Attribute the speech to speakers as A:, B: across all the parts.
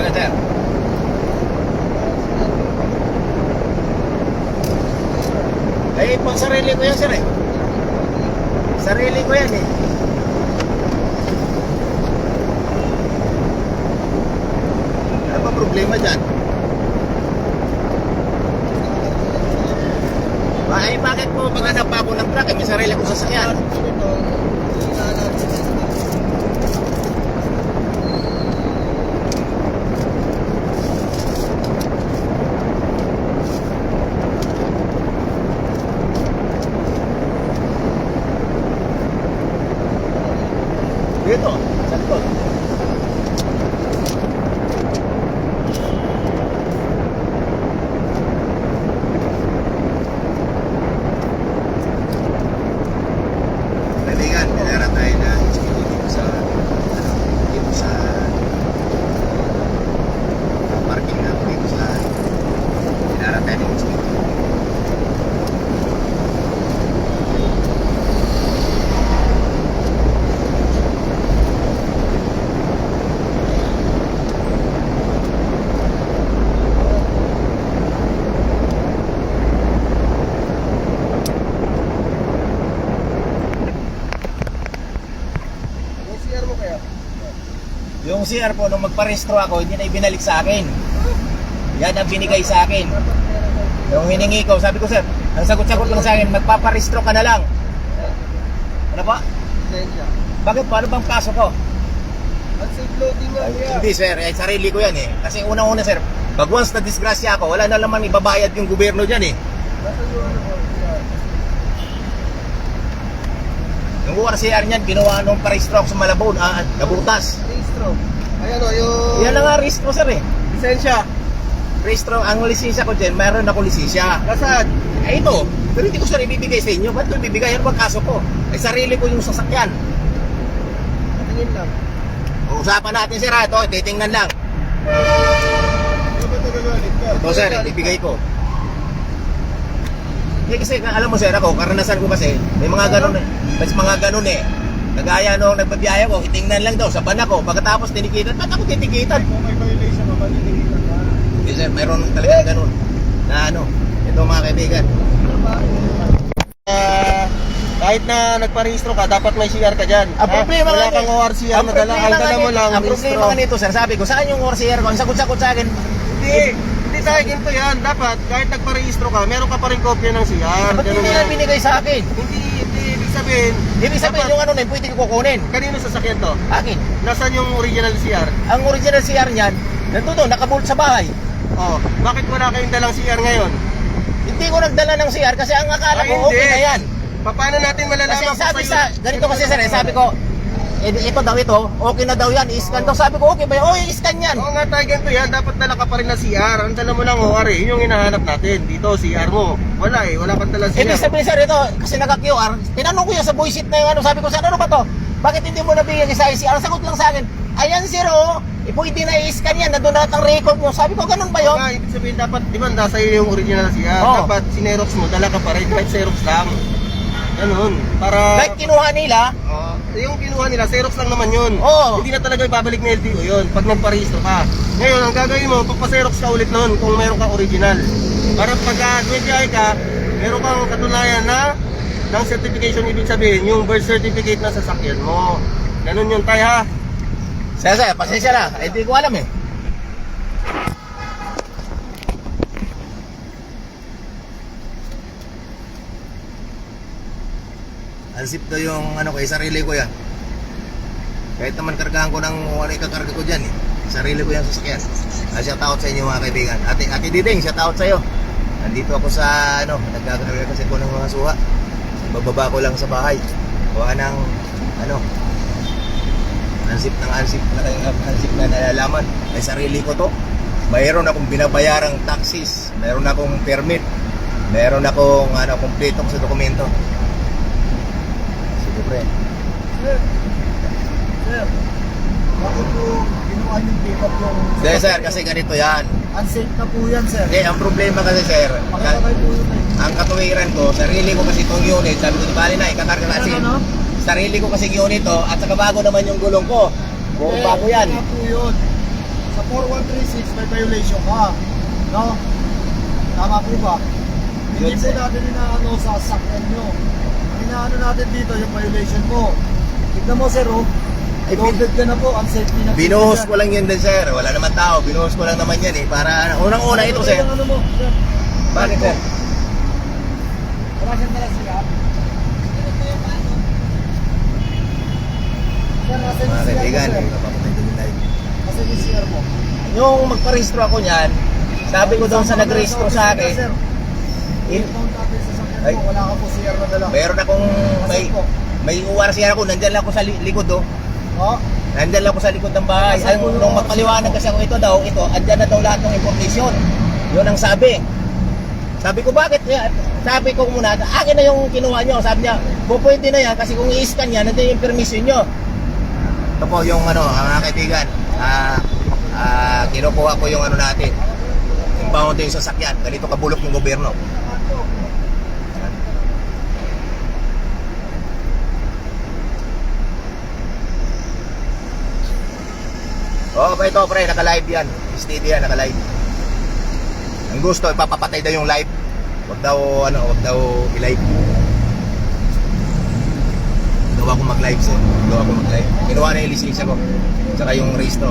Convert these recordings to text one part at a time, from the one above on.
A: Bagay sir. Eh, pang sarili ko yan sir eh. Sarili ko yan eh. Ano ba problema dyan? Ay, bakit po maghanap ako ng truck? May sarili ko sasakyan. Ito,
B: ito, CR
A: po, nung magparehistro ako, hindi na ibinalik sa akin. Yan ang binigay sa akin. Yung hiningi ko, sabi ko, sir, ang sagot-sagot lang sa akin, magpaparehistro ka na lang. Ano?
B: Lisensya.
A: Bakit? Paano bang pasok ko?
B: Unsafe loading nga kuya.
A: Hindi, sir. Eh, sarili ko yan eh. Kasi unang-una, sir, pag once na disgrasya ako, wala na naman ibabayad yung gobyerno dyan eh.
B: Yung ano.
A: Yung URCR niyan, ginawa nung parehistro sa Malabon, ah, nabutas.
B: Registro. Ayan o, yung...
A: Yan lang nga rehistro, sir eh.
B: Lisensya.
A: Rehistro, ang lisensya ko dyan, mayroon ako lisensya.
B: Nasaan?
A: Eh ito, pero hindi ko siya ibibigay sa inyo. Ba't ko ibibigay? Ano bang kaso ko? Ay sarili ko yung sasakyan.
B: Tingin lang.
A: Usapan natin sir ha. Ito, titingnan lang.
B: Ito
A: sir, ibibigay ko. Eh kasi alam mo sir ako, karanasan ko kasi, may mga ganun eh. May mga ganun eh. Kagaya nung nagbabiyahe ko, itingnan lang daw sa ban ako. Pagkatapos tinikitan, ba't ako titikitan?
B: Kung may violation ka, maninigitan ka.
A: Hindi sir, mayroon talagang ganun. Na ano, ito mga kaibigan.
B: Ah, kahit na nagparehistro ka, dapat may CR ka dyan.
A: Ang problema
B: Wala kang ORCR na dala. Ang dala mo lang,
A: Ang problema nga nito sir, sabi ko, saan yung ORCR ko? Ang sagot-sagot sa akin,
B: Hindi. Hindi tayo ginto yan. Dapat, kahit nagparehistro ka, meron ka pa rin kopya ng CR.
A: ba't hindi na binigay sa akin?
B: Hindi, hindi ibig sabihin.
A: Ibig sabihin yung ano na, yun, pwede ko kukunin.
B: Kanino sasakyan to?
A: Akin.
B: Nasaan yung original CR?
A: Ang original CR niyan, nandito, nakabolt sa bahay.
B: Oh, bakit wala kayong dalang CR ngayon?
A: Hindi ko nagdala ng CR kasi ang akala
B: Ah,
A: ko
B: hindi.
A: okay na yan.
B: Pa- Paano natin malalaman
A: Kasi
B: kung
A: sabi
B: sa'yo-
A: sa, ganito kasi sir, eh, sabi ko, eh, ito daw ito, okay na daw yan, i-scan daw. Sabi ko, okay ba yan? Oh, i-scan yan.
B: Oo nga tayo ganito yan, dapat dala ka pa rin na CR. Ang dala mo lang OR eh, yun yung hinahanap natin. Dito, CR mo. Wala eh, wala kang dala CR.
A: Ibig sabihin sir, ito, kasi naka-QR, tinanong ko yan sa sheet na yung ano, sabi ko, sir, ano ba to? Bakit hindi mo nabigyan sa ICR? Sagot lang sa akin, ayan sir, oh, eh, pwede na i-scan yan, nandun lahat ang record mo. Sabi ko, ganun ba yun?
B: nga, ibig sabihin dapat, di ba, nasa iyo yung original CR.
A: Oo.
B: Dapat sinerox mo, dala ka pa rin, kahit Xerox lang. Ganun, para...
A: Kahit kinuha nila,
B: Oo. yung kinuha nila, Xerox lang naman yun.
A: Oo.
B: Hindi na talaga ibabalik ng LTO yun pag nagparehistro ka. Ngayon, ang gagawin mo, papaserox ka ulit noon kung meron ka original. Para pagka 20 ka, meron kang katunayan na ng certification ibig sabihin, yung birth certificate na sasakyan mo. Ganun yun tayo ha.
A: sir, sir, pasensya na, eh, hindi ko alam eh. Ansip daw yung ano ko, eh, sarili ko yan. Kahit naman kargahan ko ng ano ikakarga ko dyan eh. Sarili ko yung sasakyan. Ah, shout out sa inyo mga kaibigan. Ate, ate Diding, shout out sa iyo. Nandito ako sa ano, nagkakarga kasi ko ng mga suha. Bababa ko lang sa bahay. Kuha ng ano, ansip ng ansip na ansip na nalalaman. May sarili ko to. Mayroon akong binabayarang taxis. Mayroon akong permit. Mayroon akong ano, kompleto sa dokumento. Sige pre.
C: Sir, sir, bakit po ginawa yung pick up yung...
A: Hindi sir, kasi ganito yan.
C: Unsafe na po yan, sir.
A: Hindi, ang problema kasi sir,
C: Makakabay po yun eh.
A: ang katuwiran ko, sarili ko kasi itong unit, sabi ko, di bali na, ikakarga kasi.
C: Ano, ano?
A: Sarili ko kasi unit to, at saka bago naman yung gulong ko. Buong
C: Eh,
A: bago yan.
C: Kaya po yun. Sa 4136 may violation ka. No? Tama po ba? Hindi po natin inaano sa sakyan nyo. Inaano natin dito, yung violation mo. Tignan mo sir, oh.
A: Ay,
C: Loaded ka na po, ang safety na.
A: Binuhos ko lang yun din, sir. Wala naman tao. Binuhos ko lang naman yan eh. Para, unang-una ito, sir.
C: Ano mo, sir?
A: Bakit, sir?
C: Wala siyang dala siya. Sir, nasa yung CR mo, sir.
A: eh.
C: Nasa yung CR mo.
A: Yung magparehistro ako niyan, sabi ko doon sa nagrehistro sa akin, in, Ay.
C: mo, wala ka po CR na dala.
A: meron akong may,
C: Nasaan po?
A: may URCR ako, nandyan lang ako sa li- likod oh.
C: Oh,
A: Nandyan lang ako sa likod ng bahay.
C: Nasaan
A: Ang,
C: po yung
A: nung magpaliwanag kasi ako ito daw, ito, andyan na daw lahat ng information. Yun ang sabi. Sabi ko, bakit? Kaya, Sabi ko muna, akin na yung kinuha nyo. Sabi niya, po pwede na yan kasi kung i-scan yan, nandyan yung permission nyo. Ito po yung ano, mga kaibigan. Ah, ah, kinukuha ko yung ano natin. Yung bound yung sasakyan. Ganito kabulok yung gobyerno. Oo, oh, ito pre, naka-live yan. Steady yan, naka-live. Ang gusto, ipapapatay daw yung live. Huwag daw, ano, huwag daw i-live. Gawa ko mag-live, sir. Gawa ko mag-live. Kinuha na yung lisensya ko. Tsaka yung registro.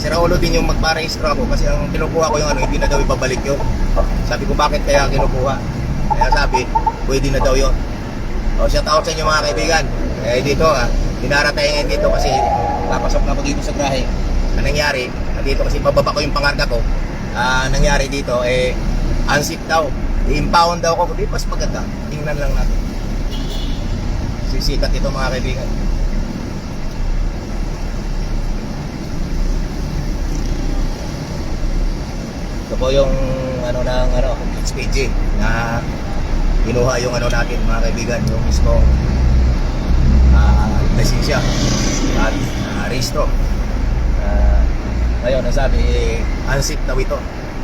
A: Si Raulo din yung magpa-registro ako kasi ang kinukuha ko yung ano, hindi na daw ibabalik yun. Sabi ko, bakit kaya kinukuha? Kaya sabi, pwede na daw yun. O, shout out sa inyo mga kaibigan. Eh, dito ah, dinaratayin dito kasi papasok na ako dito sa grahe. Ang nangyari, dito kasi bababa ko yung pangarga ko. Ah, nangyari dito, eh, unzip daw. I-impound daw ako. Di, mas maganda. Tingnan lang natin. Sisikat ito mga kaibigan. Ito po yung ano ng ano, HPG na kinuha yung ano natin mga kaibigan, yung mismong uh, lisensya at uh, registro. Ah, ngayon, ang sabi, eh, unzip daw ito.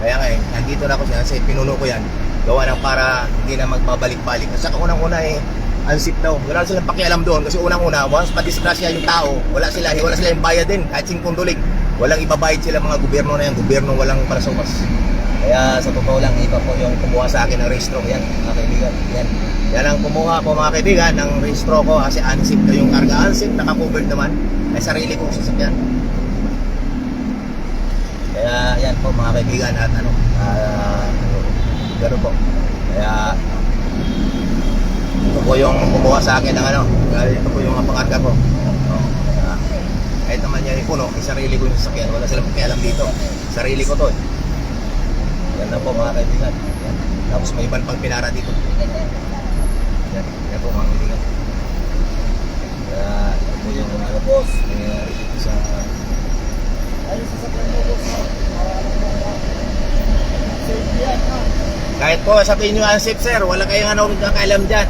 A: Kaya nga eh, nandito na ako siya kasi pinuno ko yan. Gawa ng para hindi na magbabalik-balik. At saka unang-una eh, unzip daw. Wala silang pakialam doon kasi unang-una, once madisgrasya yung tao, wala sila, wala sila yung bayad din, kahit singkundulig. Walang ibabayad sila mga gobyerno na yan, gobyerno walang parasumas. Kaya sa totoo lang, iba po yung kumuha sa akin ng registro. Yan, mga kaibigan. Yan. Yan ang kumuha po mga kaibigan ng registro ko kasi unzip na yung karga. Unzip, naka-covered naman. Ay sarili kong sasakyan. Kaya yan po mga kaibigan at ano, ah, gano'n po. Kaya ito po yung kumuha sa akin ng ano, ito po yung pangarga ko. Kaya, kahit naman yan yung puno, may sarili ko yung sasakyan, wala silang pakialam dito. Sarili ko to eh. Yan na po mga kaibigan. Yan. Tapos may iban pang pinara dito. Yan, yan po mga kaibigan. Kaya ito po yung dito sa
C: sa?
A: Kahit po sabihin nyo unsafe sir, wala kayong ano kakailam dyan.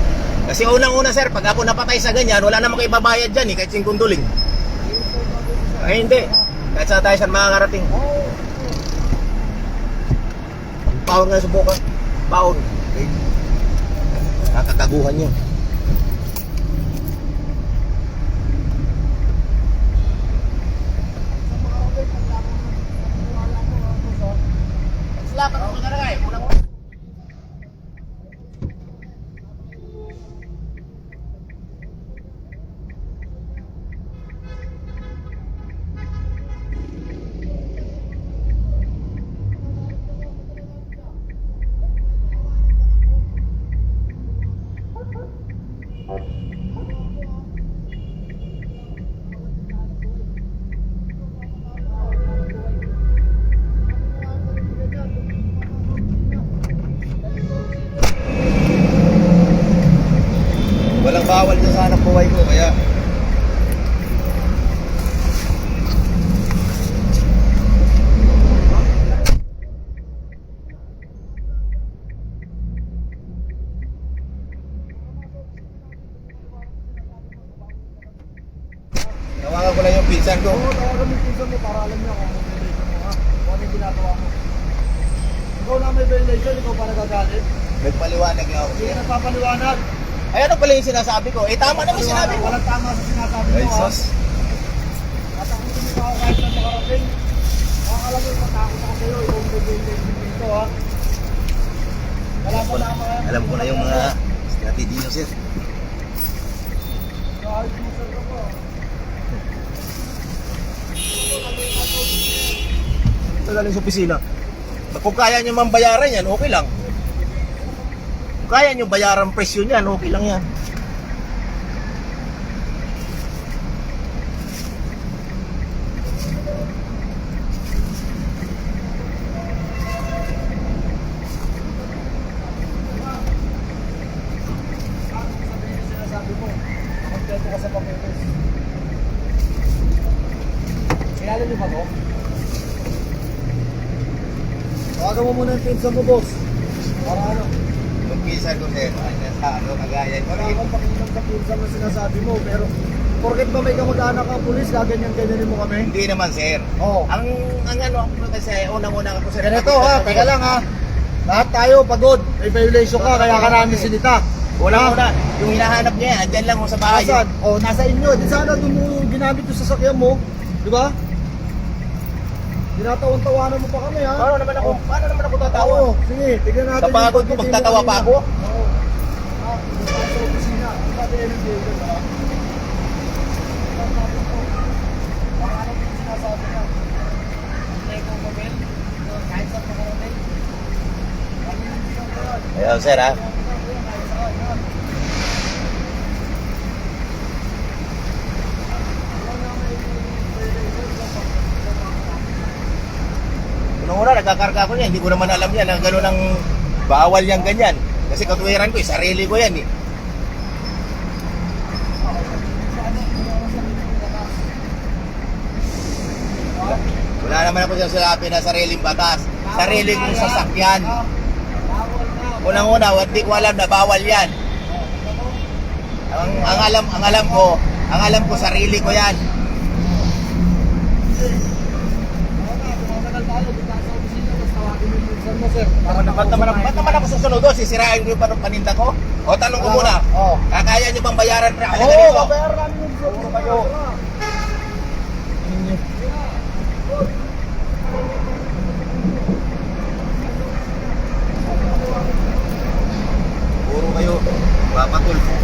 A: Kasi unang-una sir, pag ako napatay sa ganyan, wala namang kayo babayad dyan eh, kahit singkunduling. Ay hindi. Kahit saan tayo saan makakarating.
C: Oo.
A: Baon nga subukan. Baon. Okay. Nakakaguhan yun. Bawal dyan sa anak buhay ko, kaya... Tawagan ko lang yung pinsan ko.
C: Oo, tawagan mo yung pinsan mo para alam niya kung ano violation mo, ha? Kung ano yung ginagawa mo. Ikaw na may violation, ikaw pa nagagalit.
A: Nagpaliwanag lang ako.
C: Hindi nagpapaliwanag.
A: Ay, ano pala yung sinasabi ko? Eh, tama naman sinabi ko.
C: Walang tama sa sinasabi mo,
A: Ay,
C: ha?
A: sus.
C: Tatakutin mo ako kahit na makarating. Baka alam mo, matakot ako sa'yo. Ikaw violation dito, ha?
A: ko na, alam ko na yung mga strategy nyo, sir.
C: Kahit mo sir ka pa.
A: Ito galing sa opisina. Kung kaya nyo man bayaran yan, okay lang. Kaya nyo bayaran presyo niyan, okay lang yan.
C: Kilala niyo ba to? Tawagan mo muna yung pinsa mo, boss. Para ano?
A: Pinsan ko, sir, sa ano, kagaya.
C: Wala akong pakialam sa pinsa na sinasabi mo, pero porket ba may kamag-anak ka pulis, gaganyan-ganyanin mo kami?
A: Hindi naman, sir.
C: Oo.
A: Ang, ang ano, ako kasi, unang-una ako, sir.
C: Ganito ha, teka lang ha. Lahat tayo pagod. May violation ka, kaya ka namin sinita.
A: Unang-una, yung hinahanap niya, andyan lang ako sa bahay.
C: Nasaan? O, nasa inyo. Di sana doon mo ginamit yung sasakyan mo. Di ba? Tinatawan-tawanan mo pa kami ha.
A: Paano naman ako, paano naman ako tatawa?
C: Oo, sige, tignan natin.
A: Sa pagod ko,
C: yung
A: magtatawa pa ako?
C: Oo. Ah, sa opisina. Sabi NJ, di ba? Tingnan natin to. Baka ano yung sinasabi niya? Kahit yung ginagawa?
A: Ayun, sir, ha? Unang-una, nagkakarga ko niya. Hindi ko naman alam yan. Ang gano'n ang bawal yan ganyan. Kasi katuwiran ko, eh, sarili ko yan eh. Wala naman ako sinasabi na sariling batas. Sarili kong sasakyan. Unang-una, hindi ko alam na bawal yan. Ang, ang alam ang alam ko, ang alam ko sarili ko yan. mo, sir. Ba't naman, ako, ba't naman ako susunod doon? Sisirain ko yung paninda ko? O, tanong ko muna. Oh.
C: Oo.
A: Kakaya nyo bang bayaran pre ako ganito?
C: Oo, bayaran namin yung vlog.
A: Puro kayo. Puro kayo. Papatulpo.